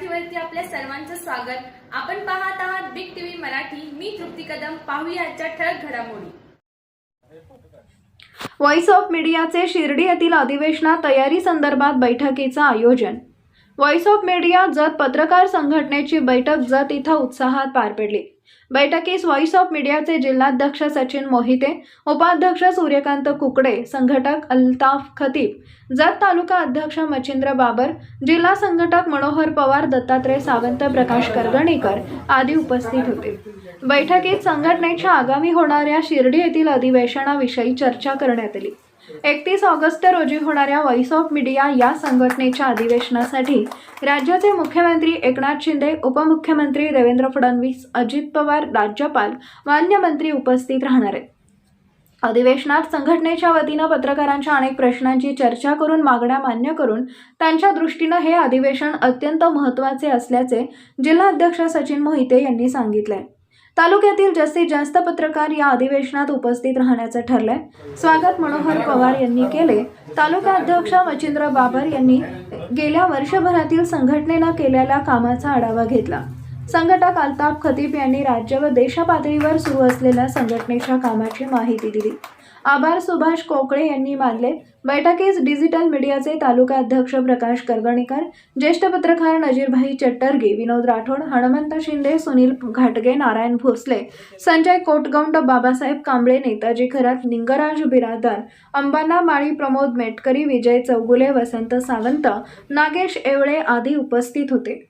मराठीवरती आपल्या सर्वांचं स्वागत. आपण पाहत आहात बिग टीव्ही मराठी. मी तृप्ती कदम. पाहूया आजच्या ठळक घडामोडी. व्हॉइस ऑफ मीडियाचे शिर्डी येथील अधिवेशनात तयारी संदर्भात बैठकीचं आयोजन. व्हॉइस ऑफ मीडिया जत पत्रकार संघटनेची बैठक जत इथं उत्साहात पार पडली. बैठकीस व्हॉइस ऑफ मीडियाचे जिल्हाध्यक्ष सचिन मोहिते उपाध्यक्ष सूर्यकांत कुकडे संघटक अल्ताफ खतीब जत तालुका अध्यक्ष मच्छिंद्र बाबर जिल्हा संघटक मनोहर पवार दत्तात्रय सावंत प्रकाश करगणीकर आदी उपस्थित होते. बैठकीत संघटनेच्या आगामी होणाऱ्या शिर्डी येथील अधिवेशनाविषयी चर्चा करण्यात आली. एकतीस ऑगस्ट रोजी होणाऱ्या व्हॉइस ऑफ मीडिया या संघटनेच्या अधिवेशनासाठी राज्याचे मुख्यमंत्री एकनाथ शिंदे उपमुख्यमंत्री देवेंद्र फडणवीस अजित पवार राज्यपाल मान्य मंत्री उपस्थित राहणार आहेत. अधिवेशनात संघटनेच्या वतीनं पत्रकारांच्या अनेक प्रश्नांची चर्चा करून मागण्या मान्य करून त्यांच्या दृष्टीनं हे अधिवेशन अत्यंत महत्त्वाचे असल्याचे जिल्हाध्यक्ष सचिन मोहिते यांनी सांगितले तालुक्यातील जास्तीत जास्त पत्रकार या अधिवेशनात उपस्थित राहण्याचं ठरलंय. स्वागत मनोहर पवार यांनी केले. तालुका अध्यक्ष मच्छिंद्र बाबर यांनी गेल्या वर्षभरातील संघटनेनं केलेल्या कामाचा आढावा घेतला. संघटक अल्ताफ खतीब यांनी राज्य व देशपातळीवर सुरू असलेल्या संघटनेच्या कामाची माहिती दिली. आभार सुभाष कोकळे यांनी मानले. बैठकीस डिजिटल मीडियाचे तालुका अध्यक्ष प्रकाश करगणीकर ज्येष्ठ पत्रकार नजीरभाई चट्टर्गी विनोद राठोड हनुमंत शिंदे सुनील घाटगे नारायण भोसले संजय कोटगौंड बाबासाहेब कांबळे नेताजी खरात लिंगराज बिरादर अंबाना माळी प्रमोद मेटकरी विजय चौगुले वसंत सावंत नागेश एवळे आदी उपस्थित होते.